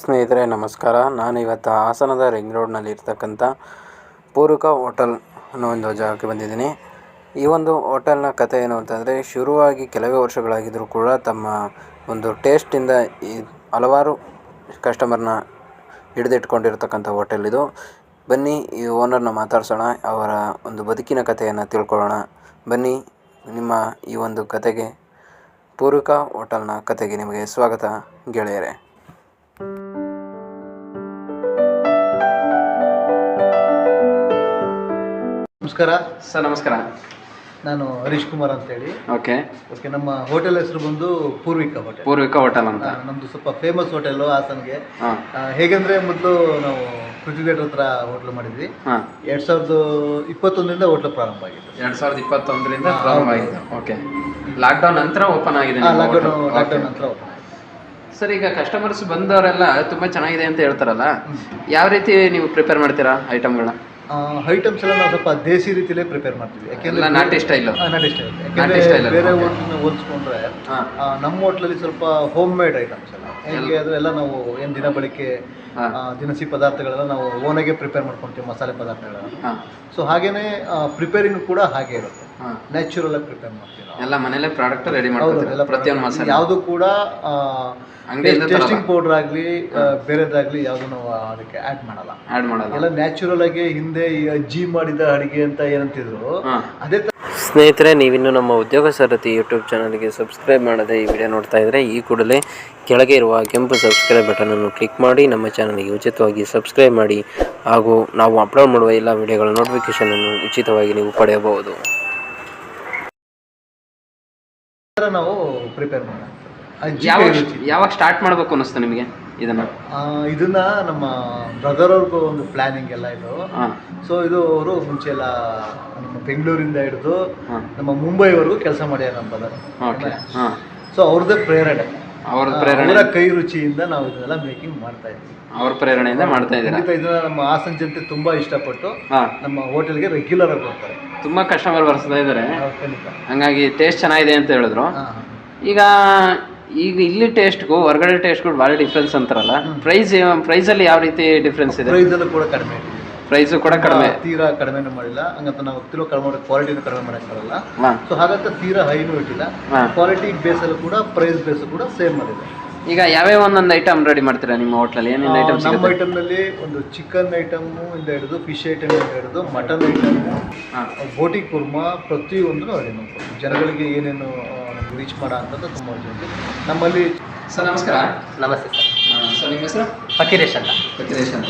ಸ್ನೇಹಿತರೆ, ನಮಸ್ಕಾರ. ನಾನು ಇವತ್ತು ಹಾಸನದ ರಿಂಗ್ ರೋಡ್ನಲ್ಲಿ ಇರ್ತಕ್ಕಂಥ ಪೂರ್ವಿಕ ಹೋಟೆಲ್ ಅನ್ನೋ ಒಂದು ಜಾಗಕ್ಕೆ ಬಂದಿದ್ದೀನಿ. ಈ ಒಂದು ಹೋಟೆಲ್ನ ಕಥೆ ಏನು ಅಂತಂದರೆ ಶುರುವಾಗಿ ಕೆಲವೇ ವರ್ಷಗಳಾಗಿದ್ದರೂ ಕೂಡ ತಮ್ಮ ಒಂದು ಟೇಸ್ಟಿಂದ ಈ ಹಲವಾರು ಕಸ್ಟಮರ್ನ ಹಿಡಿದಿಟ್ಕೊಂಡಿರ್ತಕ್ಕಂಥ ಹೋಟೆಲ್ ಇದು. ಬನ್ನಿ, ಈ ಓನರ್ನ ಮಾತಾಡ್ಸೋಣ, ಅವರ ಒಂದು ಬದುಕಿನ ಕಥೆಯನ್ನು ತಿಳ್ಕೊಳ್ಳೋಣ. ಬನ್ನಿ, ನಿಮ್ಮ ಈ ಒಂದು ಕತೆಗೆ ಪೂರ್ವಿಕ ಹೋಟೆಲ್ನ ಕತೆಗೆ ನಿಮಗೆ ಸ್ವಾಗತ ಗೆಳೆಯರೇ. ನಮಸ್ಕಾರ. ಸರ್ ನಮಸ್ಕಾರ. ನಾನು ಹರೀಶ್ ಕುಮಾರ್ ಅಂತೇಳಿ. ಓಕೆ. ಓಕೆ ನಮ್ಮ ಹೋಟೆಲ್ ಹೆಸರು ಬಂದು ಪೂರ್ವಿಕ ಹೋಟೆಲ್. ಪೂರ್ವಿಕ ಹೋಟೆಲ್ ಅಂತ. ನಮ್ದು ಸ್ವಲ್ಪ ಫೇಮಸ್ ಹೋಟೆಲ್ ಹಾಸನ್ಗೆ. ಹೇಗಂದ್ರೆ ಮೊದಲು ನಾವು ಕೃತಿ ಥಿಯೇಟರ್ ಹತ್ರ ಹೋಟ್ಲು ಮಾಡಿದ್ವಿ. ಎರಡ್ ಸಾವಿರದ ಇಪ್ಪತ್ತೊಂದರಿಂದ ಹೋಟ್ಲು ಪ್ರಾರಂಭ ಆಗಿತ್ತು ಎರಡ್ ಸಾವಿರದ ಇಪ್ಪತ್ತೊಂದರಿಂದ ಪ್ರಾರಂಭ ಆಗಿದೆ ಓಕೆ. ಲಾಕ್ಡೌನ್ ನಂತರ ಓಪನ್ ಆಗಿದೆ ಲಾಕ್ಡೌನ್. ಲಾಕ್ಡೌನ್. ನಂತರ open ಸರ್ ಈಗ ಕಸ್ಟಮರ್ಸ್ ಬಂದವರೆಲ್ಲ ತುಂಬಾ ಚೆನ್ನಾಗಿದೆ ಅಂತ ಹೇಳ್ತಾರಲ್ಲ. ಯಾವ ರೀತಿ ನೀವು ಪ್ರಿಪೇರ್ ಮಾಡ್ತೀರಾ ಐಟಮ್ಗಳನ್ನ ಐಟಮ್ಸ್ ಎಲ್ಲ ನಾವು ಸ್ವಲ್ಪ ದೇಸಿ ರೀತಿಲೇ ಪ್ರಿಪೇರ್ ಮಾಡ್ತೀವಿ. ಯಾಕೆಂದ್ರೆ ನಾಟಿ ಸ್ಟೈಲ್ ನಾಟಿ ಸ್ಟೈಲ್ ಯಾಕೆಂದ್ರೆ ಬೇರೆ. ಹೋಟ್ಲನ್ನ ಹೋಲಿಸ್ಕೊಂಡ್ರೆ ನಮ್ಮ ಹೋಟ್ಲಲ್ಲಿ ಸ್ವಲ್ಪ ಹೋಮ್ ಮೇಡ್ ಐಟಮ್ಸ್ ಎಲ್ಲ. ಹೇಗೆ ಅದು ಎಲ್ಲ ನಾವು ಏನು ದಿನ ಬಳಿಕೆ ದಿನಸಿ ಪದಾರ್ಥಗಳೆಲ್ಲ ನಾವು ಓನಾಗೆ ಪ್ರಿಪೇರ್ ಮಾಡ್ಕೊತೀವಿ ಮಸಾಲೆ ಪದಾರ್ಥಗಳನ್ನ. ಸೊ ಹಾಗೇನೆ ಪ್ರಿಪೇರಿಂಗ್ ಕೂಡ ಹಾಗೆ ಇರುತ್ತೆ. ನ್ಯಾಚುರಲ್ ಆಗಿ ಪ್ರಿಪೇರ್ ಮಾಡ್ತೀವಿ. ಎಲ್ಲ ಮನೆಯಲ್ಲೇ ಪ್ರಾಡಕ್ಟ್ ರೆಡಿ ಮಾಡ್ತಾರೆ ಪ್ರತಿಯೊಂದು ಮಸಾಲೆ. ಯಾವುದು ಕೂಡ ಟೇಸ್ಟಿಂಗ್ ಪೌಡರ್ ಆಗಲಿ ಬೇರೆದಾಗ್ಲಿ ಯಾವುದು ನಾವು ಅದಕ್ಕೆ ಆ್ಯಡ್ ಮಾಡಲ್ಲ. ಆ್ಯಡ್ ಮಾಡಲ್ಲ. ಎಲ್ಲ ನ್ಯಾಚುರಲ್ ಆಗಿ ಹಿಂದೆ ಈ ಅಜ್ಜಿ ಮಾಡಿದ ಅಡುಗೆ ಅಂತ ಏನಂತಿದ್ರು ಅದೇ ತರ ಸ್ನೇಹಿತರೆ ನೀವಿನ್ನು ನಮ್ಮ ಉದ್ಯೋಗ ಸಾರಥಿ ಯೂಟ್ಯೂಬ್ ಚಾನಲ್ಗೆ ಸಬ್ಸ್ಕ್ರೈಬ್ ಮಾಡದೆ ಈ ವಿಡಿಯೋ ನೋಡ್ತಾ ಇದ್ದರೆ ಈ ಕೂಡಲೇ ಕೆಳಗೆ ಇರುವ ಕೆಂಪು ಸಬ್ಸ್ಕ್ರೈಬ್ ಬಟನನ್ನು ಕ್ಲಿಕ್ ಮಾಡಿ ನಮ್ಮ ಚಾನಲ್ಗೆ ಉಚಿತವಾಗಿ ಸಬ್ಸ್ಕ್ರೈಬ್ ಮಾಡಿ ಹಾಗೂ ನಾವು ಅಪ್ಲೋಡ್ ಮಾಡುವ ಎಲ್ಲ ವಿಡಿಯೋಗಳ ನೋಟಿಫಿಕೇಷನನ್ನು ಉಚಿತವಾಗಿ ನೀವು ಪಡೆಯಬಹುದು. ತರ ನಾವು ಪ್ರಿಪೇರ್ ಮಾಡೋಣ ಯಾವಾಗ ಸ್ಟಾರ್ಟ್ ಮಾಡಬೇಕು ಅನ್ನಿಸ್ತು ನಿಮಗೆ ಇದನ್ನ? ಇದನ್ನ ನಮ್ಮ ಬ್ರದರ್ ಅವ್ರಿಗೂ ಒಂದು ಪ್ಲಾನಿಂಗ್ ಎಲ್ಲ ಇದು. ಸೊ ಇದು ಅವರು ಮುಂಚೆ ಎಲ್ಲ ನಮ್ಮ ಬೆಂಗಳೂರಿಂದ ಹಿಡಿದು ನಮ್ಮ ಮುಂಬೈವರೆಗೂ ಕೆಲಸ ಮಾಡ್ಯಾರ ನಮ್ಮ ಬ್ರದರ್ ಸೊ ಅವ್ರದ್ದೇ ಪ್ರೇರಣೆ. ಅವ್ರ ಪ್ರೇರಣೆ. ಅವರ ಕೈ ರುಚಿಯಿಂದ ನಾವು ಇದೆಲ್ಲ ಮೇಕಿಂಗ್ ಮಾಡ್ತಾ ಇದ್ದೀವಿ. ಅವ್ರ ಪ್ರೇರಣೆಯಿಂದ ಮಾಡ್ತಾ ಇದ್ದೀರಾ? ಖಂಡಿತ ಇದನ್ನ ನಮ್ಮ ಹಾಸನ ಜನತೆ ತುಂಬಾ ಇಷ್ಟಪಟ್ಟು ಹಾಂ. ನಮ್ಮ ಹೋಟೆಲ್ಗೆ ರೆಗ್ಯುಲರ್ ಆಗಿ ಬರ್ತಾರೆ. ತುಂಬಾ ಕಸ್ಟಮರ್ ಬರ್ಸ್ತಾ ಇದ್ದಾರೆ. ಹೌದು, ಖಂಡಿತ. ಹಂಗಾಗಿ ಟೇಸ್ಟ್ ಚೆನ್ನಾಗಿದೆ ಅಂತ ಹೇಳಿದ್ರು. ಹಾ, ಈಗ ಈಗ ಇಲ್ಲಿ ಟೇಸ್ಟ್ಗೂ ಹೊರಗಡೆ ಟೇಸ್ಟ್ಗೂ ಭಾಳ ಡಿಫ್ರೆನ್ಸ್ ಅಂತಾರಲ್ಲ? ಪ್ರೈಸ್ ಪ್ರೈಸಲ್ಲಿ ಯಾವ ರೀತಿ ಡಿಫ್ರೆನ್ಸ್ ಇದೆ? ಪ್ರೈಸ್ ಅಲ್ಲೂ ಕೂಡ ಕಡಿಮೆ. ಇದೆ. ಪ್ರೈಸು ಕೂಡ ಕಡಿಮೆ. ತೀರಾ ಕಡಿಮೆನೂ ಮಾಡಿಲ್ಲ. ಹಂಗಂತ ನಾವು ತಿರೋ ಕಡಿಮೆ ಮಾಡಿ ಕ್ವಾಲಿಟಿನೂ ಕಡಿಮೆ ಮಾಡಕ್ ಬರಲ್ಲ ಸೊ ಹಾಗಂತ ತೀರಾ ಹೈನು ಇಟ್ಟಿಲ್ಲ. ಕ್ವಾಲಿಟಿ ಕ್ವಾಲಿಟಿ ಅಲ್ಲಿ ಕೂಡ ಪ್ರೈಸ್ ಬೇಸ್ ಕೂಡ ಸೇಮ್ ಮಾಡಿದೆ. ಈಗ ಯಾವ್ಯಾವ ಒಂದೊಂದು ಐಟಮ್ ರೆಡಿ ಮಾಡ್ತೀರಾ ನಿಮ್ಮ ಹೋಟ್ಲಲ್ಲಿ ಏನೇನು ಐಟಮ್ ನಮ್ಮ ಸಿಗುತ್ತೆ? ಐಟಮ್ನಲ್ಲಿ ಒಂದು ಚಿಕನ್ ಐಟಮ್ ಇಂದ ಹಿಡಿದು ಫಿಶ್ ಐಟಮ್ ಇಂದ ಹಿಡಿದು ಮಟನ್ ಐಟಮ್ ಬೋಟಿ ಕುರ್ಮಾ ಪ್ರತಿಯೊಂದು ರೆಡಿ ಮಾಡ್ಕೊಡ್ತೀವಿ ಜನಗಳಿಗೆ ಏನೇನು ರೀಚ್ ಮಾಡೋ ಅಂತದ್ದು ತುಂಬಾ ಜನ ನಮ್ಮಲ್ಲಿ ಸರ್ ನಮಸ್ಕಾರ. ನಮಸ್ತೆ ಸರ್. ಸರ್ ನಿಮ್ಮ ಹೆಸರು? ಫಕೀರೇಶ್ ಅಂತ. ಫಕೀರೇಶ್ ಅಂತ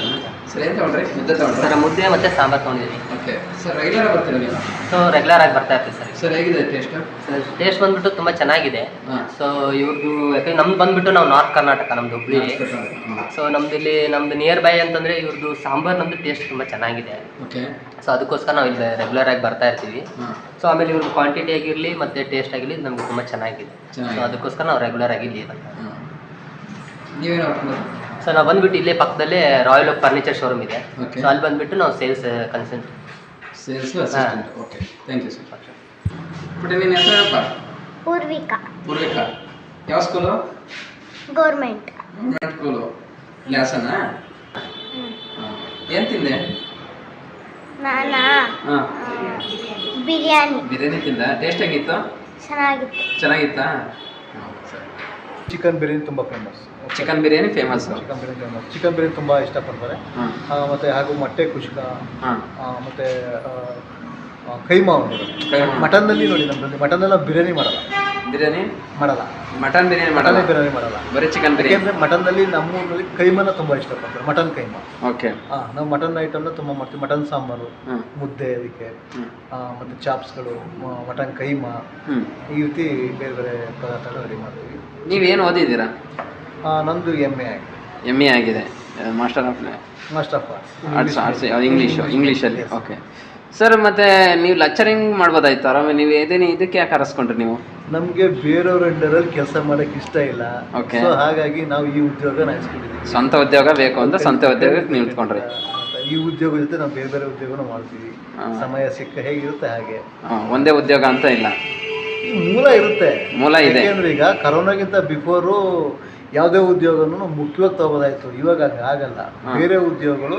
ಸರ್ ಏನು ತೊಗೊಂಡ್ರಿ ಮುದ್ದೆ ತೊಗೊಂಡ್ರಿ? ಸರ್ ಮುದ್ದೆ ಮತ್ತು ಸಾಂಬಾರು ತೊಗೊಂಡಿದ್ದೀನಿ ಓಕೆ ಸರ್ ರೆಗ್ಯುಲರ್ ಬರ್ತೀರಾ ನೀವು? ಸೊ ರೆಗ್ಯುಲರ್ ಆಗಿ ಬರ್ತಾ ಇರ್ತೀವಿ ಸರ್. ಸರ್ ಹೇಗಿದೆ ಟೇಸ್ಟ್ ಸರ್ ಟೇಸ್ಟ್ ಬಂದ್ಬಿಟ್ಟು ತುಂಬ ಚೆನ್ನಾಗಿದೆ. ಸೊ ಇವ್ರದ್ದು ಯಾಕಂದ್ರೆ ನಮ್ದು ಬಂದ್ಬಿಟ್ಟು ನಾವು ನಾರ್ತ್ ಕರ್ನಾಟಕ ನಮ್ದು ಹುಬ್ಳಿ. ಸೊ ನಮ್ದು ಇಲ್ಲಿ ನಮ್ದು ನಿಯರ್ ಬೈ ಅಂತಂದರೆ ಇವ್ರದ್ದು ಸಾಂಬಾರು ನಮ್ದು ಟೇಸ್ಟ್ ತುಂಬ ಚೆನ್ನಾಗಿದೆ. ಓಕೆ ಸೊ ಅದಕ್ಕೋಸ್ಕರ ನಾವು ಇಲ್ಲಿ ರೆಗ್ಯುಲರ್ ಆಗಿ ಬರ್ತಾ ಇರ್ತೀವಿ. ಸೊ ಆಮೇಲೆ ಇವ್ರದ್ದು ಕ್ವಾಂಟಿಟಿ ಆಗಿರಲಿ ಮತ್ತೆ ಟೇಸ್ಟ್ ಆಗಿರಲಿ ನಮ್ಗೆ ತುಂಬ ಚೆನ್ನಾಗಿದೆ. ಸೊ ಅದಕ್ಕೋಸ್ಕರ ನಾವು ರೆಗ್ಯುಲರ್ ಆಗಿ ಇಲ್ಲಿ ಬರ್ತಾ ನೀವೇನು ಸೊ ನಾವು ಬಂದ್ಬಿಟ್ಟು ಇಲ್ಲೇ ಪಕ್ಕದಲ್ಲೇ ರಾಯಲ್ ಫರ್ನಿಚರ್ ಶೋರೂಮ್ ಇದೆ. Okay. ಸೊ ಅಲ್ಲಿ ಬಂದ್ಬಿಟ್ಟು ನಾವು sales consult sales assistant okay thank you sir ಪುಟ್ಟ ನಿನ್ನ ಹೆಸರು ಹೇಳಪ್ಪ ಪೂರ್ವಿಕಾ. ಪೂರ್ವಿಕಾ. ಯಾವ ಸ್ಕೂಲು ಗೌರ್ಮೆಂಟ್ ಗೌರ್ಮೆಂಟ್ ಸ್ಕೂಲು ಇಲ್ಲಿ ಹಾಸನ ಏನು ತಿಂದೆ? ನಾನಾ? ಹಾಂ. ಬಿರಿಯಾನಿ. ಬಿರಿಯಾನಿ ತಿಂದ. ಟೇಸ್ಟ್ ಹೆಂಗಿತ್ತು? ಚೆನ್ನಾಗಿತ್ತು. ಚೆನ್ನಾಗಿತ್ತಾ? ಚಿಕನ್ ಬಿರಿಯಾನಿ ತುಂಬ famous chicken biryani famous chicken biryani famous chicken biryani ತುಂಬ ಇಷ್ಟಪಡ್ತಾರೆ. ಮತ್ತೆ ಹಾಗೂ ಮೊಟ್ಟೆ ಕುಷ್ಕ ಮತ್ತೆ ಕೈಮಾ ಮಟನ್. ಮಟನ್ನಲ್ಲಿ ನೋಡಿ ನಮ್ಮಲ್ಲಿ ಮಟನ್ನೆಲ್ಲ ಬಿರಿಯಾನಿ ಮಾಡಲ್ಲ. ಬಿರಿಯಾನಿ? ಮಾಡಲ್ಲ. ಮಟನ್ ಬಿರಿಯಾನಿ ಮಾಡಲ್ಲ? ಮಟನ್ ಬಿರಿಯಾನಿ ಮಾಡಲ್ಲ. ಬರೀ ಚಿಕನ್ ಬಿರಿಯಾನಿ? ಯಾಕೆಂದ್ರೆ ಮಟನ್ನಲ್ಲಿ ನಮ್ಮೂರಲ್ಲಿ ಕೈಮನ ತುಂಬಾ ಇಷ್ಟಪಡ್ತಾರೆ ಮಟನ್ ಕೈಮ. ಓಕೆ. ಹಾಂ ನಾವು ಮಟನ್ ಐಟಮ್ನ ತುಂಬ ಮಾಡ್ತೀವಿ. ಮಟನ್ ಸಾಂಬಾರು ಮುದ್ದೆ ಅದಕ್ಕೆ ಮತ್ತೆ ಚಾಪ್ಸ್ಗಳು ಮಟನ್ ಕೈಮ. ಈ ರೀತಿ ಬೇರೆ ಬೇರೆ ಪದಾರ್ಥಗಳು ರೆಡಿ ಮಾಡ್ತೀವಿ. ಏನು ಓದಿದ್ದೀರಾ? ನಂದು ಎಂ ಎ ಆಗಿದೆ. ಎಂ ಎ ಆಗಿದೆ. Master of master of arts arts English ಇಂಗ್ಲೀಷಲ್ಲಿ ಓಕೆ ಸರ್ ಮತ್ತೆ ನೀವು ಲೆಕ್ಚರಿಂಗ್ ಮಾಡ್ಬೋದಾಯ್ತು? ಆರಾಮ ನೀವು ಇದೇನು ಇದಕ್ಕೆ ಯಾಕೆ ಕರೆಸ್ಕೊಂಡ್ರಿ ನೀವು? ನಮಗೆ ಬೇರೆಯವ್ರ ಅಂಡರಲ್ಲಿ ಕೆಲಸ ಮಾಡಕ್ ಇಷ್ಟ ಇಲ್ಲ. ಸೊ ಹಾಗಾಗಿ ನಾವು ಈ ಉದ್ಯೋಗ ನಡೆಸ್ಕೊಂಡಿದ್ದೀವಿ ಸ್ವಂತ ಉದ್ಯೋಗ ಬೇಕು ಅಂತ ಸ್ವಂತ ಉದ್ಯೋಗಕ್ಕೆ ನಿಂತ್ಕೊಂಡ್ರಿ ಈ ಉದ್ಯೋಗ ಜೊತೆ ನಾವು ಬೇರೆ ಬೇರೆ ಉದ್ಯೋಗನ ಮಾಡ್ತೀವಿ. ಸಮಯ ಸಿಕ್ಕ ಹೇಗಿರುತ್ತೆ ಹಾಗೆ. ಹಾಂ ಒಂದೇ ಉದ್ಯೋಗ ಅಂತ ಇಲ್ಲ. ಈ ಮೂಲ ಇರುತ್ತೆ. ಮೂಲ ಇದೆ. ಯಾಕೆಂದ್ರೆ ಈಗ ಕರೋನಾಗಿಂತ ಬಿಫೋರು ಯಾವುದೇ ಉದ್ಯೋಗನೂ ಮುಖ್ಯವಾಗಿ ತಗೋದಾಯ್ತು ಇವಾಗ ಅದು ಆಗಲ್ಲ. ಬೇರೆ ಉದ್ಯೋಗಗಳು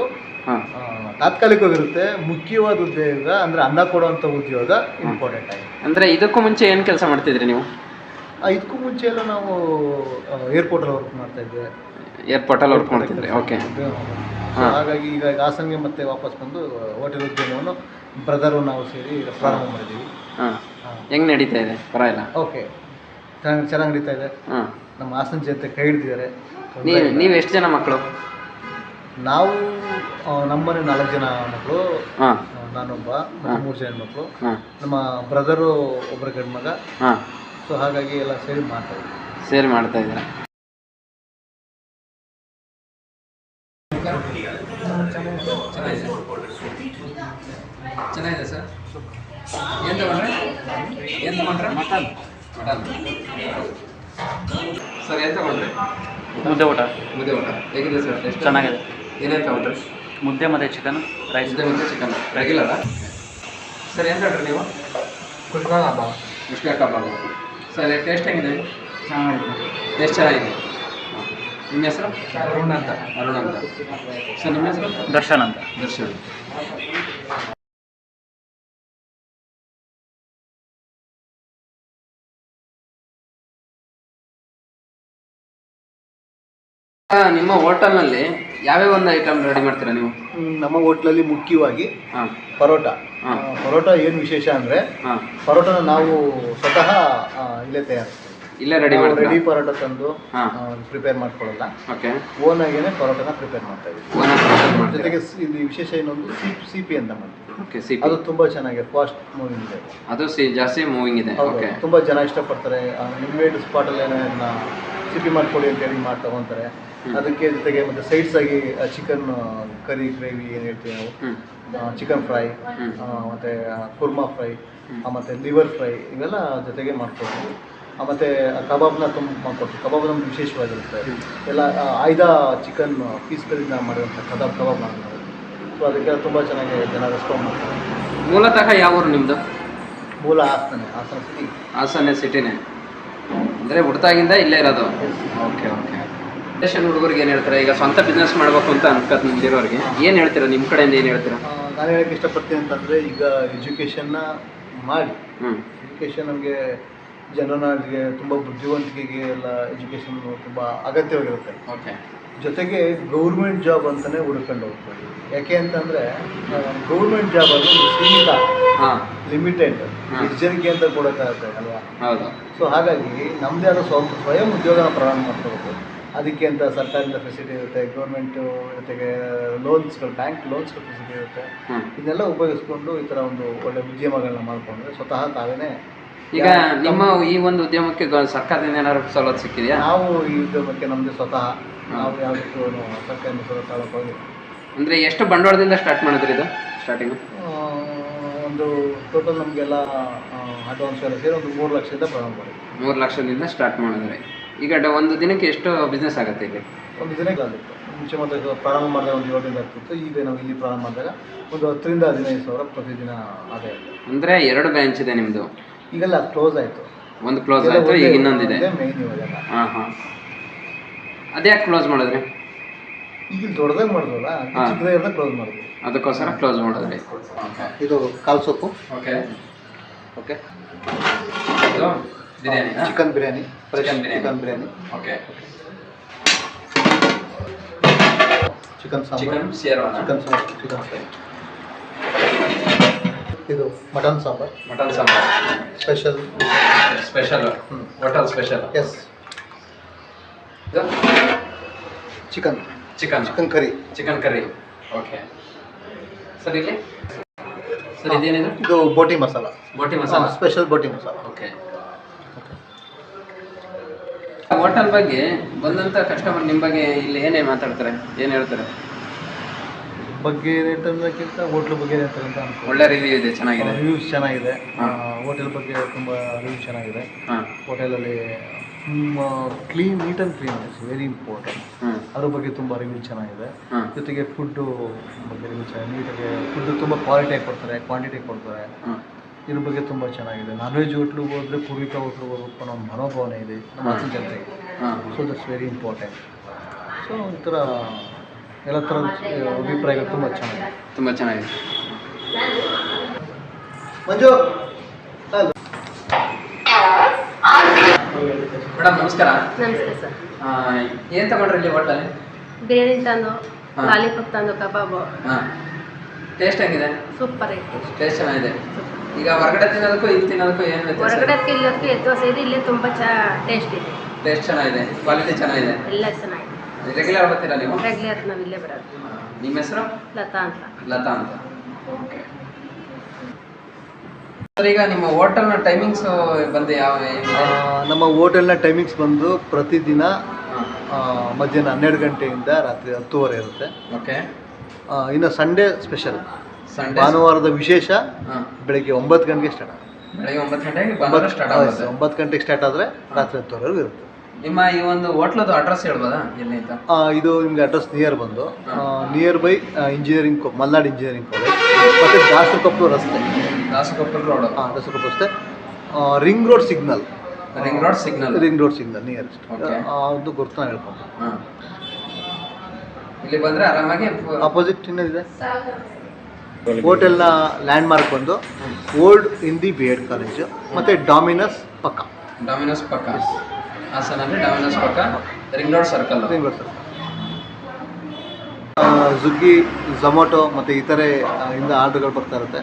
ತಾತ್ಕಾಲಿಕವಾಗಿರುತ್ತೆ. ಮುಖ್ಯವಾದ ಉದ್ಯೋಗ ಅಂದ್ರೆ ಅನ್ನ ಕೊಡುವಂತ ಉದ್ಯೋಗ ಇಂಪಾರ್ಟೆಂಟ್ ಆಗಿದೆ ಅಂದ್ರೆ ಇದಕ್ಕೂ ಮುಂಚೆ ಏನು ಕೆಲಸ ಮಾಡ್ತಿದ್ರಿ ನೀವು? ಇದಕ್ಕೂ ಮುಂಚೆ ಎಲ್ಲ ನಾವು ಏರ್ಪೋರ್ಟಲ್ಲಿ ವರ್ಕ್ ಮಾಡ್ತಾ ಇದ್ವಿ ಏರ್ಪೋರ್ಟ್ ಅಲ್ಲಿ ವರ್ಕ್ ಮಾಡ್ತಿದ್ರಿ. ಓಕೆ ಹಾಗಾಗಿ ಈಗ ಹಾಸನ್ಗೆ ಮತ್ತೆ ವಾಪಸ್ ಬಂದು ಹೋಟೆಲ್ ಉದ್ಯಮವನ್ನು ಬ್ರದರು ನಾವು ಸೇರಿ ಪ್ರಾರಂಭ ಮಾಡಿದ್ದೀವಿ. ಹೆಂಗ್ ಹೆಂಗೆ ನಡೀತಾ ಇದೆ? ಪರವಾಗಿಲ್ಲ ಓಕೆ ಚೆನ್ನಾಗಿ ಚೆನ್ನಾಗಿ ನಡೀತಾ ಇದೆ. ಹಾಂ. ನಮ್ಮ ಹಾಸನ ಜನತೆ ಕೈ ಹಿಡಿದಿದ್ದಾರೆ. ನೀವು ನೀವು ಎಷ್ಟು ಜನ ಮಕ್ಕಳು ನಾವು ಆ, ನಮ್ಮನೆ ನಾಲ್ಕು ಜನ ಮಕ್ಕಳು ಹಾಂ. ನಾನೊಬ್ಬ ಮತ್ತು ಮೂರು ಜನ ಮಕ್ಕಳು ಹಾಂ. ನಮ್ಮ ಬ್ರದರು ಒಬ್ಬರ ಗಂಡು ಮಗ ಹಾಂ. ಸೊ ಹಾಗಾಗಿ ಎಲ್ಲ ಸೇರಿ ಮಾಡ್ತಾ ಇದ್ದೀವಿ. ಸೇರಿ ಮಾಡ್ತಾ ಇದ್ದೀರಾ? ಚೆನ್ನಾಗಿದೆ ಸರ್. ಏನು ತಗೊಂಡ್ರೆ ಏನು ತಗೊಂಡ್ರೆ ಮಟನ್. ಮಟನ್. ಸರ್ ಏನು ತಗೊಂಡ್ರಿ ಮುದ್ದೆ ಊಟ. ಮುದ್ದೆ ಊಟ. ಹೇಗಿದೆ ಸರ್ ಟೇಸ್ಟ್ ಚೆನ್ನಾಗಿದೆ. ಏನೇನು ತಗೊಂಡ್ರಿ ಮುದ್ದೆ ಮತ್ತು ಚಿಕನ್ ರೈಸ್ ಮುದ್ದೆ ಮತ್ತೆ ಚಿಕನ್ ರೆಗ್ಯುಲರಾ ಸರ್ ಏನು ತಗೊಂಡ್ರಿ ನೀವು? ಕುಷ್ಕಾ ಹಬ್ಬ. ಮುಷ್ಕ ಕಬಾಬ್ ಸರ್ ಟೇಸ್ಟ್ ಹೆಂಗಿದೆ? ಚೆನ್ನಾಗಿದೆ. ಟೇಸ್ಟ್ ಚೆನ್ನಾಗಿದೆ. ನಿಮ್ಮ ಹೆಸರು? ಅರುಣ್ ಅಂತ. ಅರುಣ್ ಅಂತ. ಸರ್ ನಿಮ್ಮ ಹೆಸರು? ದರ್ಶನ್ ಅಂತ. ದರ್ಶನ್. ನಿಮ್ಮ ಹೋಟೆಲ್ನಲ್ಲಿ ಯಾವ್ಯಾವ ಒಂದು ಐಟಮ್ ರೆಡಿ ಮಾಡ್ತೀರಾ ನೀವು? ಹ್ಮ್, ನಮ್ಮ ಹೋಟ್ಲಲ್ಲಿ ಮುಖ್ಯವಾಗಿ ಹಾಂ. ಪರೋಟ. ಆ, ಪರೋಟ ಏನು ವಿಶೇಷ ಅಂದರೆ ಹಾಂ. ಪರೋಟನ ನಾವು ಸ್ವತಃ ಆ, ಇಲ್ಲೇ ತಯಾರಿಸ್ತೀವಿ. ಇಲ್ಲೇ ರೆಡಿ ನಾವು ಮಾಡ್ತೀರಾ? ರೆಡಿ ಪರೋಟ ತಂದು ಹಾಂ. ಪ್ರಿಪೇರ್ ಮಾಡ್ಕೊಳ್ಳಲ್ಲ ಓಕೆ. ಓನಾಗೇನೆ ಪರೋಟನ ಪ್ರಿಪೇರ್ ಮಾಡ್ತಾ ಇದ್ದೀವಿ. ಜೊತೆಗೆ ಸಿ- ಇಲ್ಲಿ ವಿಶೇಷ ಏನೊಂದು ಸಿಪಿ ಸಿಪಿ ಅಂತ ಮಾಡ್ತೀವಿ. ಓಕೆ ಸಿ ಅದು ತುಂಬಾ ಚೆನ್ನಾಗಿದೆ ಫಾಸ್ಟ್ ಮೂವಿಂಗ್ ಇದೆ. ಅದು ಸಿ ಜಾಸ್ತಿ ಮೂವಿಂಗ್ ಇದೆ. ಹೌದು ಓಕೆ. ತುಂಬಾ ಜನ ಇಷ್ಟಪಡ್ತಾರೆ. ನಿಮ್ಮೇಡ್ ಸ್ಪಾಟಲ್ಲಿ ಏನೋ ಸಿ ಪಿ ಮಾಡ್ಕೊಡಿ ಅಂತ ಹೇಳಿ ಮಾಡಿ ತಗೊಂತಾರೆ. ಅದಕ್ಕೆ ಜೊತೆಗೆ ಮತ್ತೆ ಸೈಡ್ಸ್ ಆಗಿ ಚಿಕನ್ ಕರಿ ಗ್ರೇವಿ ಏನು ಹೇಳ್ತೀವಿ ನಾವು? ಚಿಕನ್ ಫ್ರೈ ಮತ್ತು ಕುರ್ಮಾ ಫ್ರೈ ಮತ್ತು ಲಿವರ್ ಫ್ರೈ ಇವೆಲ್ಲ ಜೊತೆಗೆ ಮಾಡ್ಕೊಡ್ತೀವಿ ಮತ್ತೆ ಕಬಾಬ್ನ ತುಂಬ ಮಾಡ್ಕೊಡ್ತೀವಿ. ಕಬಾಬ್ ನಮ್ಗೆ ವಿಶೇಷವಾಗಿರುತ್ತೆ. ಎಲ್ಲ ಆಯ್ದ ಚಿಕನ್ ಪೀಸ್ಗಳಿಂದ ಮಾಡಿರುವಂಥ ಕಬಾಬ್ ಕಬಾಬ್ ಮಾಡ್ತಾರೆ ಸೊ ಅದಕ್ಕೆಲ್ಲ ತುಂಬ ಚೆನ್ನಾಗಿ ಜನ ರೆಸ್ಪಾಂಡ್ ಮಾಡ್ತಾರೆ. ಮೂಲತಃ ಯಾವ ಊರು ನಿಮ್ಮದು ಮೂಲ ಹಾಸನ ಹಾಸನ ಸಿಟಿ ಹಾಸನ ಸಿಟಿನೇ ಅಂದರೆ ಹುಡ್ತಾಗಿಂದ ಇಲ್ಲೇ ಇರೋದು. Okay okay. ಸ್ಟೇಷನ್ ಹುಡುಗರಿಗೆ ಏನು ಹೇಳ್ತಾರೆ? ಈಗ ಸ್ವಂತ ಬಿಸ್ನೆಸ್ ಮಾಡಬೇಕು ಅಂತ ಅನ್ಕತ್ ನಿಂತಿರೋರಿಗೆ ಏನು ಹೇಳ್ತೀರಾ? ನಿಮ್ಮ ಕಡೆಯಿಂದ ಏನು ಹೇಳ್ತೀರಾ? ನಾನು ಹೇಳಕ್ಕೆ ಇಷ್ಟಪಡ್ತೀನಿ ಅಂತಂದರೆ ಈಗ ಎಜುಕೇಷನ್ನ ಮಾಡಿ. ಹ್ಞೂ ಎಜುಕೇಷನ್ ನಮಗೆ ನಾಲೆಡ್ಜ್ಗೆ ತುಂಬ ಬುದ್ಧಿವಂತಿಕೆಗೆ ಎಲ್ಲ ಎಜುಕೇಷನ್ ತುಂಬ ಅಗತ್ಯವಾಗಿರುತ್ತೆ. ಓಕೆ ಜೊತೆಗೆ ಗೌರ್ಮೆಂಟ್ ಜಾಬ್ ಅಂತಲೇ ಹುಡ್ಕೊಂಡು ಹೋಗ್ತಾರೆ. ಯಾಕೆ ಅಂತಂದರೆ ಗೌರ್ಮೆಂಟ್ ಜಾಬ್ ಅಲ್ಲಿ ಸೀಮಿತ ಲಿಮಿಟೆಡ್ ಎಚ್ಚರಿಕೆ ಅಂತ ಕೊಡೋಕ್ಕಾಗುತ್ತೆ ಅಲ್ವಾ? ಹೌದು. ಸೊ ಹಾಗಾಗಿ ನಮ್ಮದೇ ಆದ ಸ್ವ ಸ್ವಯಂ ಉದ್ಯೋಗನ ಪ್ರಾರಂಭ ಮಾಡ್ಕೋಬೇಕು. ಅದಕ್ಕೆ ಅಂತ ಸರ್ಕಾರದಿಂದ ಫೆಸಿಲಿಟಿ ಇರುತ್ತೆ ಗೌರ್ಮೆಂಟು ಜೊತೆಗೆ ಲೋನ್ಸ್ಗಳು ಬ್ಯಾಂಕ್ ಲೋನ್ಸ್ಗಳು ಫೆಸಿಲಿಟಿ ಇರುತ್ತೆ. ಇದನ್ನೆಲ್ಲ ಉಪಯೋಗಿಸ್ಕೊಂಡು ಈ ಥರ ಒಂದು ಒಳ್ಳೆ ಉದ್ಯಮಗಳನ್ನ ಮಾಡಿಕೊಂಡ್ರೆ ಸ್ವತಃ ತಾವೇನೆ ಈಗ ನಿಮ್ಮ ಈ ಒಂದು ಉದ್ಯಮಕ್ಕೆ ಸರ್ಕಾರದಿಂದ ಏನಾದ್ರು ಸವಲತ್ತು ಸಿಕ್ಕಿದೆಯಾ? ನಾವು ಈ ಉದ್ಯಮಕ್ಕೆ ನಮಗೆ ಸ್ವತಃ ನಾವು ಯಾವುದಕ್ಕೂ ಸರ್ಕಾರದಿಂದ ಹೋಗಿ ಅಂದರೆ ಎಷ್ಟು ಬಂಡವಾಳದಿಂದ ಸ್ಟಾರ್ಟ್ ಮಾಡಿದ್ರಿ ಇದು ಸ್ಟಾರ್ಟಿಂಗು ಒಂದು ಟೋಟಲ್ ನಮಗೆಲ್ಲ ಅಡ್ವಾನ್ಸ್ ಎಲ್ಲ ಸೇರಿ ಒಂದು ಮೂರು ಲಕ್ಷದಿಂದ ಪ್ರಾರಂಭ ಮಾಡಿ ಮೂರು ಲಕ್ಷದಿಂದ ಸ್ಟಾರ್ಟ್ ಮಾಡಿದ್ರಿ. ಈಗ ಒಂದು ದಿನಕ್ಕೆ ಎಷ್ಟು ಬಿಸ್ನೆಸ್ ಆಗುತ್ತೆ ಇಲ್ಲಿ? ಒಂದು ದಿನಕ್ಕೆ ಆಗುತ್ತೆ. ಮುಂಚೆ ಮತ್ತೆ ಪ್ರಾರಂಭ ಮಾಡಿದಾಗ ಒಂದು ಏಳರಿಂದ ಆಗ್ತಿತ್ತು ಈಗ ನಾವು ಇಲ್ಲಿ ಪ್ರಾರಂಭ ಮಾಡಿದಾಗ ಒಂದು ಹತ್ತರಿಂದ ಹದಿನೈದು ಸಾವಿರ ಪ್ರತಿದಿನ ಆದಾಯ. ಅಂದ್ರೆ ಎರಡು ಬ್ರಾಂಚ್ ಇದೆ ನಿಮ್ಮದು ಈಗೆಲ್ಲ ಕ್ಲೋಸ್ ಆಯಿತು. ಒಂದು ಕ್ಲೋಸ್ ಆಯಿತು ಈಗ ಇನ್ನೊಂದಿದೆ. ಮೇನ್ ಇವಾಗೆಲ್ಲ ಹಾಂ ಹಾಂ. ಅದ್ಯಾಕೆ ಕ್ಲೋಸ್ ಮಾಡಿದ್ರಿ? ಈಗ ದೊಡ್ಡದಾಗಿ ಮಾಡಿದ್ವಲ್ಲ. ಚಿಕ್ಕದಾಗಿರೋದ ಕ್ಲೋಸ್ ಮಾಡಿದ್ವಿ. ಅದಕ್ಕೋಸ್ಕರ ಕ್ಲೋಸ್ ಮಾಡಿದ್ರಿ. ಇದು ಕಾಲ್ ಸೊಪ್ಪು. ಓಕೆ. ಓಕೆ. ಇದು biryani chicken biryani chicken biryani. Chicken biryani. Okay. Chicken sambar. Chicken ಶೇರ್ವಾನ. Chicken sambar chicken fry. ಇದು mutton sambar. Mutton sambar. Special special. Hotel special S chicken chicken chicken curry chicken curry okay sir ಇಲ್ಲಿ? Sir ಇದೇನಿದೆ? ಇದು ಬೋಟಿ ಮಸಾಲ. ಬೋಟಿ masala. Special ಬೋಟಿ masala. Okay hotel ಬಗ್ಗೆ ಬಂದಂಥ customer ನಿಮ್ಮ ಬಗ್ಗೆ ಇಲ್ಲಿ ಏನೇ ಮಾತಾಡ್ತಾರೆ? ಏನು ಹೇಳ್ತಾರೆ? ಬಗ್ಗೆ ಏನಂತಂದಕ್ಕಿಂತ ಹೋಟ್ಲ್ ಬಗ್ಗೆ ರೇಟ್ ಅಂತ ಅನ್ಕೊ ಒಳ್ಳೆ ರಿವ್ಯೂ ಇದೆ ಚೆನ್ನಾಗಿದೆ. ರಿವ್ಯೂಸ್ ಚೆನ್ನಾಗಿದೆ. ಹೋಟೆಲ್ ಬಗ್ಗೆ ತುಂಬ ರಿವ್ಯೂ ಚೆನ್ನಾಗಿದೆ. ಹೋಟೆಲಲ್ಲಿ clean neat and clean is very important ಅದ್ರ ಬಗ್ಗೆ ತುಂಬ ರಿವ್ಯೂ ಚೆನ್ನಾಗಿದೆ. ಜೊತೆಗೆ ಫುಡ್ಡು ಬಗ್ಗೆ ರಿವ್ಯೂ ಚೆನ್ನಾಗಿ ನೀಟಾಗಿ ಫುಡ್ಡು ತುಂಬ ಕ್ವಾಲಿಟಿಯಾಗಿ ಕೊಡ್ತಾರೆ ಕ್ವಾಂಟಿಟಿ ಕೊಡ್ತಾರೆ. ಇದ್ರ ಬಗ್ಗೆ ತುಂಬ ಚೆನ್ನಾಗಿದೆ. ನಾನ್ ವೆಜ್ ಹೋಟ್ಲಿಗೆ ಹೋದರೆ ಪೂರ್ವಿಕ ಹೋಟ್ಲಿಗೆ ಹೋಗ್ಬೇಕು ಅನ್ನೋ ಮನೋಭಾವನೆ ಇದೆ. ನಮ್ಮ ಜನರಿಗೆ so that's very important so ಒಂಥರ ಎಲ್ಲ ಥರದ ಅಭಿಪ್ರಾಯಗಳು ತುಂಬ ಚೆನ್ನಾಗಿದೆ. ತುಂಬ ಚೆನ್ನಾಗಿದೆ. ಮಂಜು ಮೇಡಮ್ ನಮಸ್ಕಾರ. ನಮಸ್ತೆ ಸರ್. ಏನು ತಗೊಂಡ್ರಿ ಇಲ್ಲಿ ಹೋಟೆಲ್ ಬೇರೆ ತಂದು. ಲಾಲಿಪಾಪ್ ತಂದು ಕಬಾಬು. ಟೇಸ್ಟ್ ಹೆಂಗಿದೆ? ಸೂಪರ್ ಐತೆ ಟೇಸ್ಟ್ ಚೆನ್ನಾಗಿದೆ. ಈಗ ಹೊರಗಡೆ ತಿನ್ನೋದಕ್ಕೂ ಇಲ್ಲಿ ತಿನ್ನೋದಕ್ಕೂ ಏನು ವ್ಯತ್ಯಾಸ ಹೊರಗಡೆ ತಿನ್ನೋದಕ್ಕೂ ವ್ಯತ್ಯಾಸ ಇದೆ ಇಲ್ಲೇ ತುಂಬ ಚ ಟೇಸ್ಟ್ ಇದೆ. ಟೇಸ್ಟ್ ಚೆನ್ನಾಗಿದೆ. ಕ್ವಾಲಿಟಿ ಚೆನ್ನಾಗಿದೆ. ಎಲ್ಲ ಚೆನ್ನಾಗಿದೆ. ರೆಗ್ಯುಲರ್ ಬರ್ತೀರಾ ನೀವು? ರೆಗ್ಯುಲರ್ ನಾವು ಇಲ್ಲೇ ಬರೋದು. ನಿಮ್ಮ ಹೆಸರು? ಲತಾ ಅಂತ. ಲತಾ ಅಂತ. ಸರ್ ಈಗ ನಿಮ್ಮ ಹೋಟೆಲ್ನ ಟೈಮಿಂಗ್ಸ್ ಬಂದು ಯಾವ? ನಮ್ಮ ಹೋಟೆಲ್ನ ಟೈಮಿಂಗ್ಸ್ ಬಂದು ಪ್ರತಿದಿನ ಮಧ್ಯಾಹ್ನ ಹನ್ನೆರಡು ಗಂಟೆಯಿಂದ ರಾತ್ರಿ ಹತ್ತುವರೆ ಇರುತ್ತೆ. ಓಕೆ. ಇನ್ನು ಸಂಡೇ ಸ್ಪೆಷಲ್ ಸಂಡೇ ಭಾನುವಾರದ ವಿಶೇಷ ಬೆಳಿಗ್ಗೆ ಒಂಬತ್ತು ಗಂಟೆಗೆ ಸ್ಟಾರ್ಟ್ ಆಗುತ್ತೆ. ಬೆಳಗ್ಗೆ ಒಂಬತ್ತು ಗಂಟೆಗೆ ಸ್ಟಾರ್ಟ್ ಆಗುತ್ತೆ. ಒಂಬತ್ತು ಗಂಟೆಗೆ ಸ್ಟಾರ್ಟ್ ಆದರೆ ರಾತ್ರಿ ಹತ್ತುವರೆಗೂ ಇರುತ್ತೆ. ನಿಮ್ಮ ಈ ಒಂದು ಹೋಟ್ಲದು ಅಡ್ರೆಸ್ ಹೇಳ್ಬೋದಾ? ಎಲ್ಲಿ ಅಂತ? ಆ, ಇದು ನಿಮ್ಗೆ ಅಡ್ರೆಸ್ ನಿಯರ್ ಬಂದು. Near by engineering Malnad engineering college ಮತ್ತು ದಾಸರಕೊಪ್ಪಲು ರಸ್ತೆ. ದಾಸಕೊಪ್ಪಲ್ ರೋಡ್ ಹಾಂ ದಾಸರಕೊಪ್ಪಲು ರಸ್ತೆ. Ring road signal ring road signal ring road signal nearest Okay. ಅದು ಗುರುತನ ಹೇಳ್ಕೊಂಡು. ಇಲ್ಲಿ ಬಂದರೆ ಆರಾಮಾಗಿ ಅಪೋಸಿಟ್ ಇನ್ನೇನಿದೆ ಹೋಟೆಲ್ನ ಲ್ಯಾಂಡ್ ಮಾರ್ಕ್ ಬಂದು old Hindi B Ed college ಮತ್ತು ಡಾಮಿನಸ್ ಪಕ್ಕ. ಡಾಮಿನಸ್ ಪಕ್ಕ. ಹಾಸನಲ್ಲಿ ಡಾಮಿನೋಸ್ ಪಕ್ಕ ring road circle. Swiggy Zomato ಮತ್ತು ಇತರೆ ಇಂದ ಆರ್ಡರ್ಗಳು ಬರ್ತಾ ಇರುತ್ತೆ.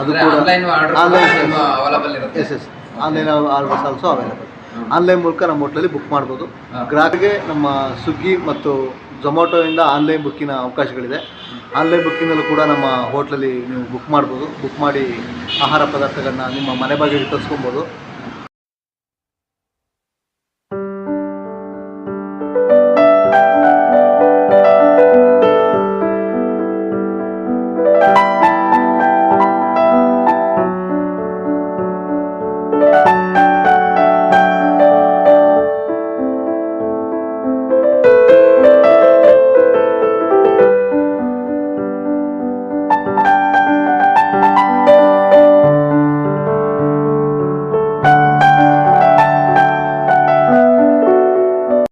ಅದು ಕೂಡ ಆನ್ಲೈನ್ ಅವೈಲಬಲ್ ಇರುತ್ತೆ. S S online orders also available online ಮೂಲಕ ನಮ್ಮ ಹೋಟ್ಲಲ್ಲಿ ಬುಕ್ ಮಾಡ್ಬೋದು. ಗ್ರಾಹಕರಿಗೆ ನಮ್ಮ ಸ್ವಿಗ್ಗಿ ಮತ್ತು ಝೊಮ್ಯಾಟೊಯಿಂದ ಆನ್ಲೈನ್ ಬುಕ್ಕಿನ ಅವಕಾಶಗಳಿದೆ. ಆನ್ಲೈನ್ ಬುಕ್ಕಿಂಗಲ್ಲೂ ಕೂಡ ನಮ್ಮ ಹೋಟ್ಲಲ್ಲಿ ನೀವು ಬುಕ್ ಮಾಡ್ಬೋದು. ಬುಕ್ ಮಾಡಿ ಆಹಾರ ಪದಾರ್ಥಗಳನ್ನ ನಿಮ್ಮ ಮನೆ ಬಾಗಿಲಿಗೆ ತರಿಸ್ಕೊಬೋದು.